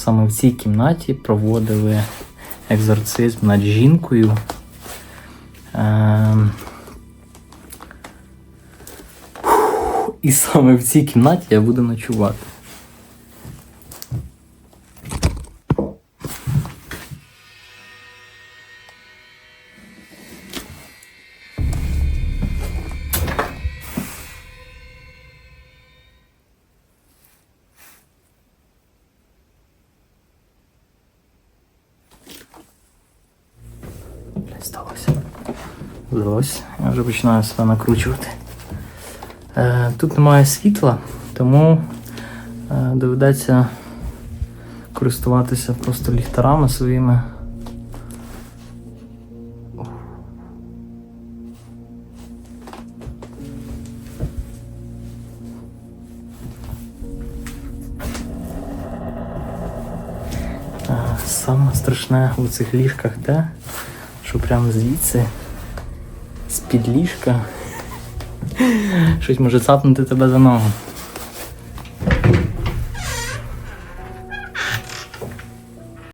саме в цій кімнаті проводили екзорцизм над жінкою. Ем, І саме в цій кімнаті я буду ночувати. Сталося. Здалося. Я вже починаю себе накручувати. Е, тут немає світла, тому е, доведеться користуватися просто ліхтарами своїми. Е, Саме страшне у цих ліжках те, що прямо звідси, з-під ліжка, щось може цапнути тебе за ногу.